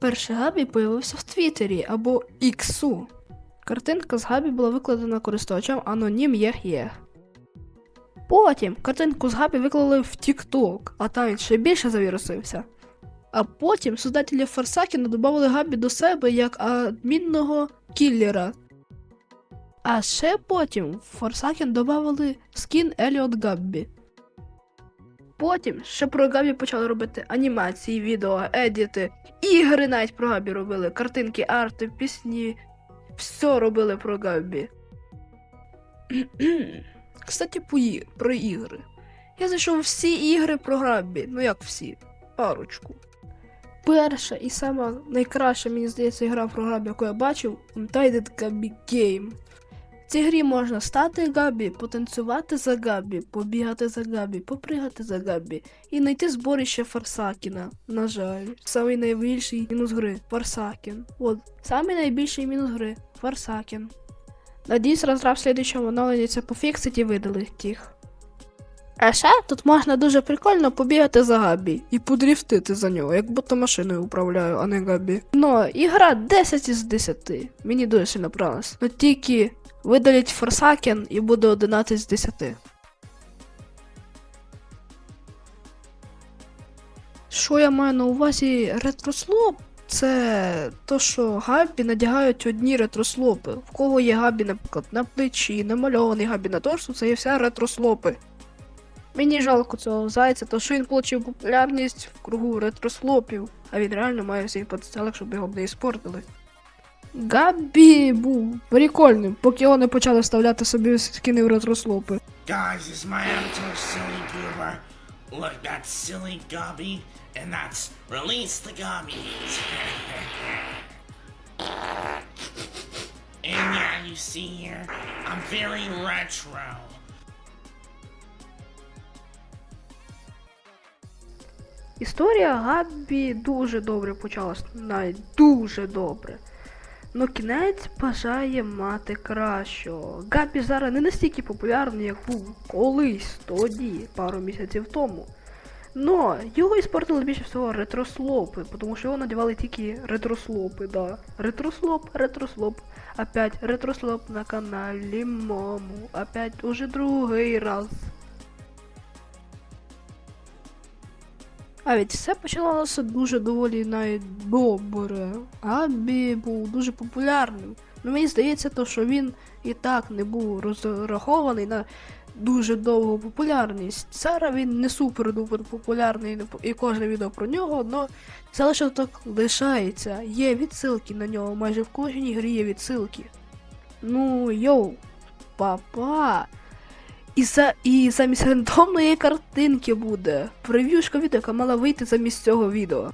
Перший Габі появився в Твіттері або Іксу. Картинка з Габі була викладена користувачем анонім Єх-Єх. Потім картинку з Габі виклали в TikTok, а там він ще більше завірусився. А потім создателі Форсакіна додали Габі до себе як адмінного кіллера. А ще потім в Форсакен додали скін Еліот Габбі. Потім ще про Габі почали робити анімації, відео, едіти, ігри навіть про Габі робили, картинки, арти, пісні. Все робили про Габі. Кстати, про ігри. Я знайшов всі ігри про Габі. Ну як всі? Парочку. Перша і сама найкраща, мені здається, гра про Габі, яку я бачив, Untitled Gabby Game. В цій грі можна стати Габі, потанцювати за Габі, побігати за Габі, попригати за Габі і знайти зборище Фарсакіна. На жаль, самий найбільший мінус гри Фарсакін. От, самий найбільший мінус гри Фарсакін. Надіюсь, розраб в слідчому оновленні це пофіксить і видалить їх. А ще тут можна дуже прикольно побігати за Габі і подріфтити за нього, як будто машиною управляю, а не Габі. Ну, ігра 10 із 10. Мені дуже сильно понравилось. Ну тільки видаліть Форсакен і буде 11 з 10. Що я маю на увазі ретрослоп? Це то, що габі надягають одні ретрослопи. В кого є габі, наприклад, на плечі, намальований габі на торсу, це є все ретрослопи. Мені жалко цього зайця, то що він отримав популярність в кругу ретрослопів, а він реально має всіх потенціал, щоб його не іспортили. Габі був прикольним, поки вони почали вставляти собі скини в ретрослопи. Guys, it's my avatar, Silly Goober. Look, that's Silly Gobby, and that's Release the Gobbies. and yeah, you see here, I'm very retro. Історія Габбі дуже добре почалась, навіть дуже добре. Но кінець бажає мати кращого. Габбі зараз не настільки популярний, як був колись тоді, пару місяців тому. Но його іспортили більше всього ретрослопи, тому що його надівали тільки ретрослопи, да. Ретрослоп, ретрослоп. Опять ретрослоп на каналі Мому. Опять уже другий раз. А все починалося дуже доволі навіть добре. Габі був дуже популярним. Ну мені здається, то, що він і так не був розрахований на дуже довгу популярність. Зараз він не супер-дупер популярний і кожне відео про нього, але залишок лишається. Є відсилки на нього, майже в кожній грі є відсилки. Ну, йоу, папа. І, за, і замість рандомної картинки буде прев'юшка відео, яка мала вийти замість цього відео.